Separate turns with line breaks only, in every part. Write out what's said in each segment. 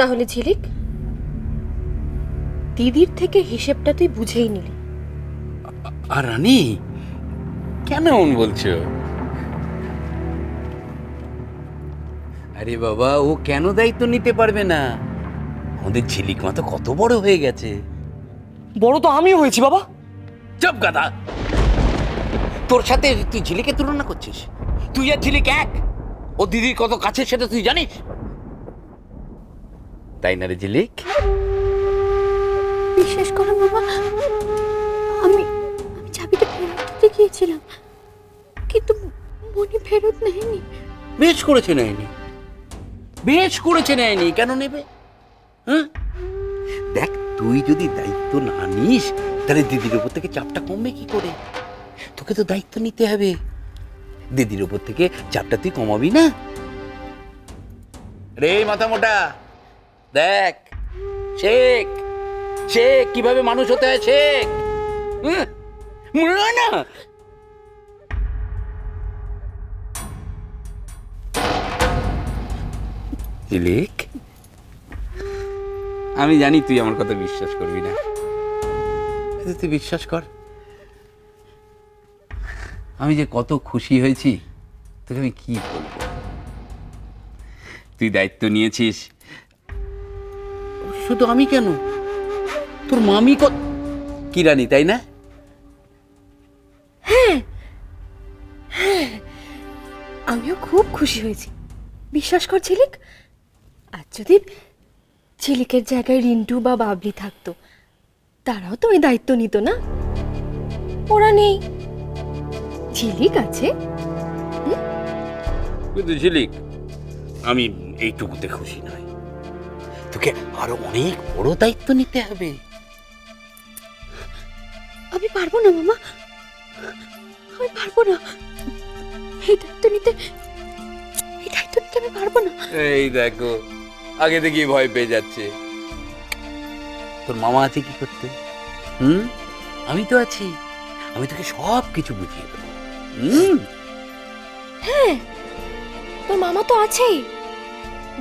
তাহলে ঝিলিক? দিদির থেকে হিসেবটা তুই বুঝেই নিলি।
আর রানী কেন এমন বলছো? আরে বাবা ও কেন দায়িত্ব নিতে পারবে না? আমাদের ঝিলিক মা তো কত বড় হয়ে গেছে।
বড় তো আমিও হয়েছি বাবা।
চপ গাদা তোর সাথে তুই ঝিলিকে তুলনা করছিস? তুই আর ঝিলিক এক। ও দিদির কত কাছে সেটা তুই জানিস? তাই না রে ঝিলিক?
বিশ্বাস করো বাবা আমি আমি চাবিটা ফেরত দিতে গিয়েছিলাম কিন্তু মনি ফেরত নেয়নি।
বেশ করেছে নেয়নি। বেশ করেছে নেয়নি কেন নেবে? হ্যাঁ? দেখ তুই যদি দায়িত্ব না নিস তাহলে দিদির উপর থেকে চাপটা কমবে কি করে? তোকে তো দায়িত্ব নিতে হবে। দিদির উপর থেকে চাপটা তুই কমাবি না। রে মাথা মোটা দেখ শেখ শেখ কীভাবে মানুষ হতে হয় শেখ? মনে হয় না? তিলিক আমি জানি তুই আমার কথা বিশ্বাস করবি না। কিন্তু তুই বিশ্বাস কর। আমি যে কত খুশি হয়েছি তোকে আমি কি বলব? তুই দায়িত্ব নিয়েছিস শুধু আমি কেন? তোর মামি কত কি রানী তাই না?
হ্যাঁ আমিও খুব খুশি হয়েছি। বিশ্বাস কর ঝিলিক আর যদি ঝিলিকের জায়গায় রিন্টু বা বাবলি থাকতো তারাও তো ওই দায়িত্ব নিত না? ওরা নেই। ঝিলিক আছে।
কিন্তু ঝিলিক আমি এইটুকুতে খুশি নই। তোকে আরও অনেক বড় দায়িত্ব নিতে হবে।
আমি পারব না মামা। আমি পারব না। এই দায়িত্ব নিতে এই দায়িত্ব নিতে আমি পারব না।
এই দেখো আগে থেকেই ভয় পেয়ে যাচ্ছে। তোর মামা আছে কি করতে? হুম? আমি তো আছি। আমি তোকে সব কিছু বুঝিয়ে দেবো। হুম?
তোর মামা তো আছেই।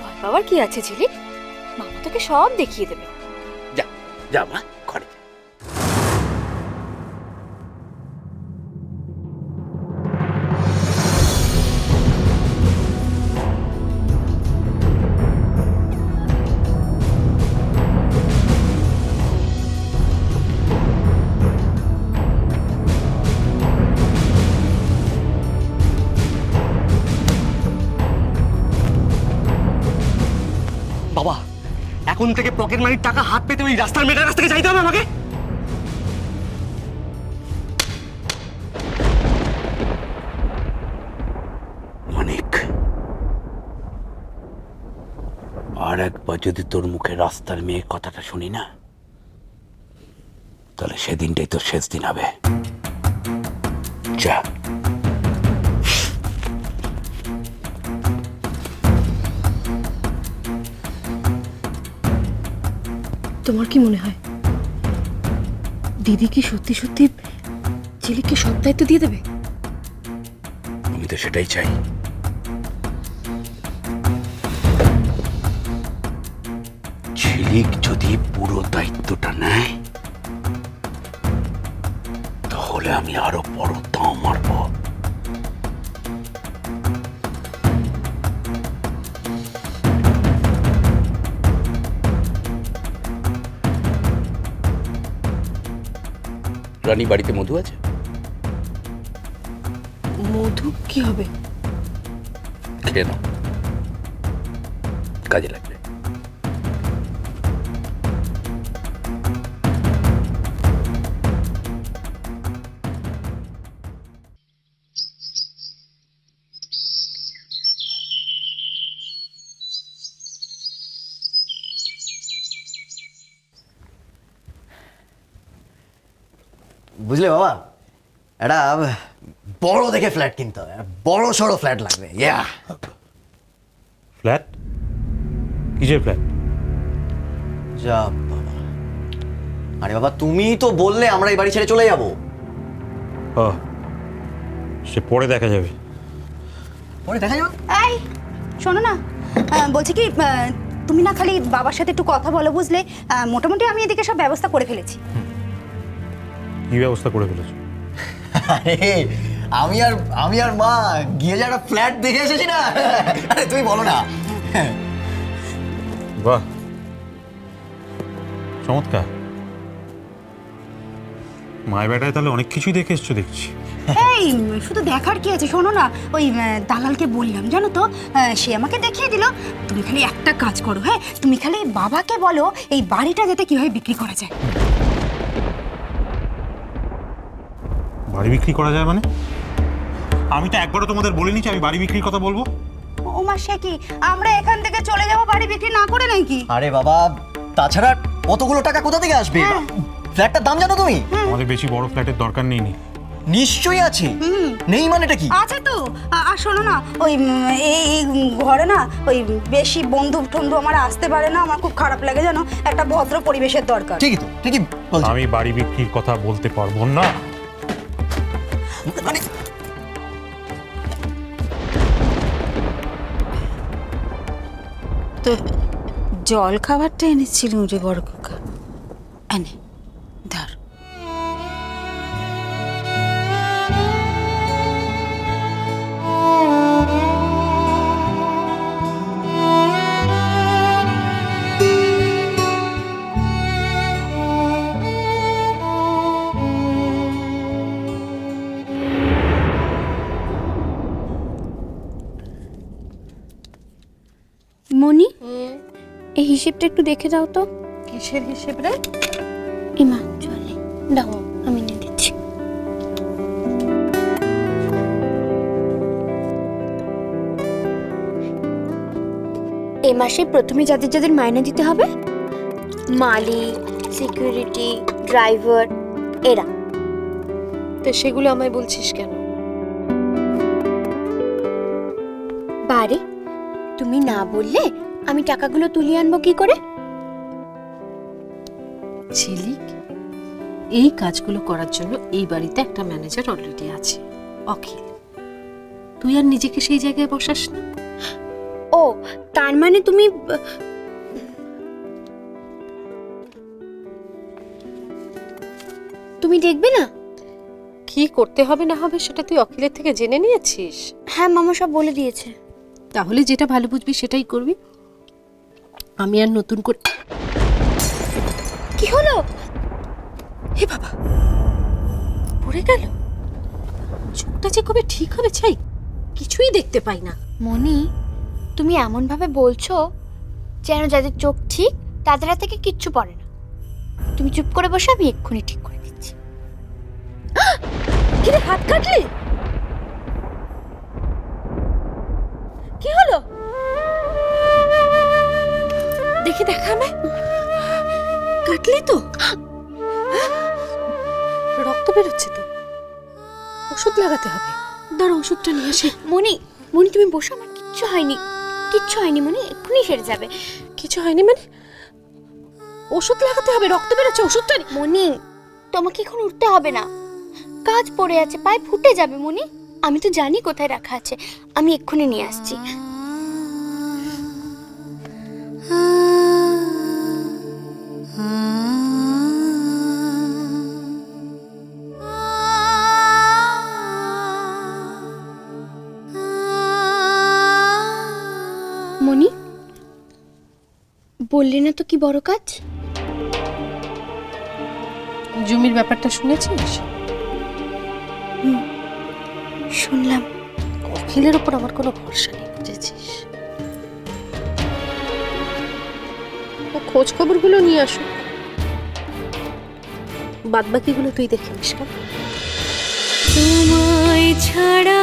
ভয় পাওয়ার কি আছে ঝিলিক মামা তোকে সব দেখিয়ে দেবে
যা যা মা ঘরে যা।
বাবা এখন থেকে পকেট মানির টাকা হাত পেতে ওই রাস্তার মেয়েটার কাছ থেকে চাইতে হবে আমাকে?
আর একবার যদি তোর মুখে রাস্তার মেয়ে কথাটা শুনি না, তাহলে সেদিনটাই তোর শেষ দিন হবে। যা।
তোমার কি মনে হয়? দিদি কি সত্যি সত্যি ঝিলিককে সব দায়িত্ব দিয়ে দেবে?
আমি তো সেটাই চাই। ঝিলিক যদি পুরো দায়িত্বটা নেয়, তাহলে আমি আরও বড় দাম মারবো। রানী বাড়িতে মধু আছে?
মধু? কি হবে?
খেয়ে নাও। কাজে লাগবে।
বুঝলে বাবা? একটা বড় দেখে ফ্ল্যাট কিনতে হবে বড় সড়ো ফ্ল্যাট লাগবে ইয়া
ফ্ল্যাট কিসের ফ্ল্যাট
যা বাবা। আরে বাবা তুমি তো বললে আমরা এই বাড়ি ছেড়ে চলে যাব।
ও সে পরে দেখা যাবে।
পরে দেখা যাবে?
এই শোনো না বলছি কি তুমি না খালি বাবার সাথে একটু কথা বলো বুঝলে মোটামুটি আমি এদিকে সব ব্যবস্থা করে ফেলেছি।
কি ব্যবস্থা করে ফেলেছো?
আরে আমি আর আমি আর মা গিয়ে যারা ফ্ল্যাট দেখে এসেছি না। আরে তুমি বলো না।
বাহ। চমৎকার। মায়ের বেটায় তাহলে অনেক কিছুই দেখে এসছো দেখছি।
এই শুধু দেখার কি আছে? শোনো না ওই দালালকে বললাম জানো তো? সে আমাকে দেখিয়ে দিল। তুমি খালি একটা কাজ করো হ্যাঁ? তুমি খালি বাবাকে বলো এই বাড়িটা যাতে কীভাবে বিক্রি করা যায়।
বাড়ি বিক্রি করা যায় মানে? আমি তো একবারও তোমাদের বলিনি যে আমি বাড়ি বিক্রির কথা বলব।
ও মা সে কি? আমরা এখান থেকে চলে যাব বাড়ি বিক্রি না করে নাকি?
আরে বাবা তাছাড়া কতগুলো টাকা কোথা থেকে আসবে? ফ্ল্যাটটার দাম জানো তুমি?
আমাদের বেশি বড় ফ্ল্যাটের দরকার নেই নি।
নিশ্চয়ই আছে। নেই মানেটা কি?
আছে তো। আ- আর শোনো না ওই উম, এই এই ঘরে না ওই বেশি বন্ধু টন্ধু আমার আসতে পারে না আমার খুব খারাপ লাগে জানো? একটা ভদ্র পরিবেশের দরকার।
ঠিকই তো ঠিকই বলছি।
আমি বাড়ি বিক্রির কথা বলতে পারব না।
মানে
তো জল খাবারটা এনেছিলুম রে বড় কাকা। এনে
হিসেবটা একটু দেখে দাও তো।
কিসের হিসেব রে?
ইমা চলে। দাও আমি নিয়ে দিচ্ছি এ মাসে প্রথমে যাদের যাদের মাইনে দিতে হবে মালিক সিকিউরিটি ড্রাইভার এরা।
তো সেগুলো আমায় বলছিস কেন?
বারে তুমি না বললে আমি টাকাগুলো তুলিয়ে আনব কি করে?
ঝিলিক এই কাজগুলো করার জন্য এই বাড়িতে একটা ম্যানেজার অলরেডি আছে অখিল। তুই আর নিজেকে সেই জায়গায় বসাস না।
ও তার মানে তুমি তুমি দেখবে না?
কি করতে হবে না হবে সেটা তুই অখিলের থেকে জেনে নিয়েছিস?
হ্যাঁ মামা সব বলে দিয়েছে।
তাহলে যেটা ভালো বুঝবি সেটাই করবি। আমি আর নতুন করে
কি হলো?
হে বাবা। পড়ে গেল। চোখটা যে কবে ঠিক হবে চাই কিছুই দেখতে পাই না।
মনি তুমি এমন ভাবে বলছো যেন যাদের চোখ ঠিক তাদের হাত থেকে কিচ্ছু পড়ে না। তুমি চুপ করে বসে আমি এক্ষুনি ঠিক করে দিচ্ছি। হাত কাটলি?
দেখি দেখা আমায়? কাটলি তো। রক্ত বেরোচ্ছে তো। ওষুধ লাগাতে হবে। দাঁড়া ওষুধটা নিয়ে আসি।
মনি মনি তুমি বসো আমার কিচ্ছু হয়নি। কিচ্ছু হয়নি মনি এক্ষুনি সেরে যাবে।
কিছু হয়নি মানে? ওষুধ লাগাতে হবে রক্ত বেরোচ্ছে ওষুধটা
মনি তোমাকে এখন উঠতে হবে না। কাজ পড়ে আছে পায়ে ফুটে যাবে মনি আমি তো জানি কোথায় রাখা আছে। আমি এক্ষুনি নিয়ে আসছি। মনি বললি না তো কি বড় কাজ?
জমির ব্যাপারটা শুনেছিস?
শুনলাম।
অখিলের ওপর আমার কোনো ভরসা নেই বুঝেছিস? খোঁজ খবরগুলো নিয়ে আসো বাদ বাকিগুলো তুই দেখে নিস?
তোমায় ছাড়া